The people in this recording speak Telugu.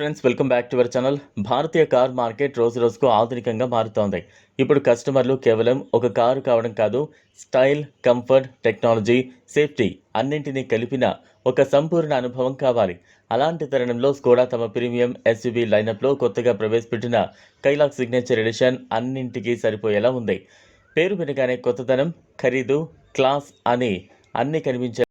Friends welcome back to our channel Bharatiya car market రోజు రోజుకు ఆధునికంగా మారుతోంది. ఇప్పుడు కస్టమర్లు కేవలం ఒక కారు కావడం కాదు స్టైల్ కంఫర్ట్ టెక్నాలజీ సేఫ్టీ అన్నింటినీ కలిపిన ఒక సంపూర్ణ అనుభవం కావాలి. అలాంటి తరుణంలో స్కోడా తమ ప్రీమియం ఎస్యూవీ లైనప్లో కొత్తగా ప్రవేశపెట్టిన కైలాక్ సిగ్నేచర్ ఎడిషన్ అన్నింటికీ సరిపోయేలా ఉంది. పేరు వినగానే కొత్తదనం ఖరీదు క్లాస్ అని అన్ని కనిపించే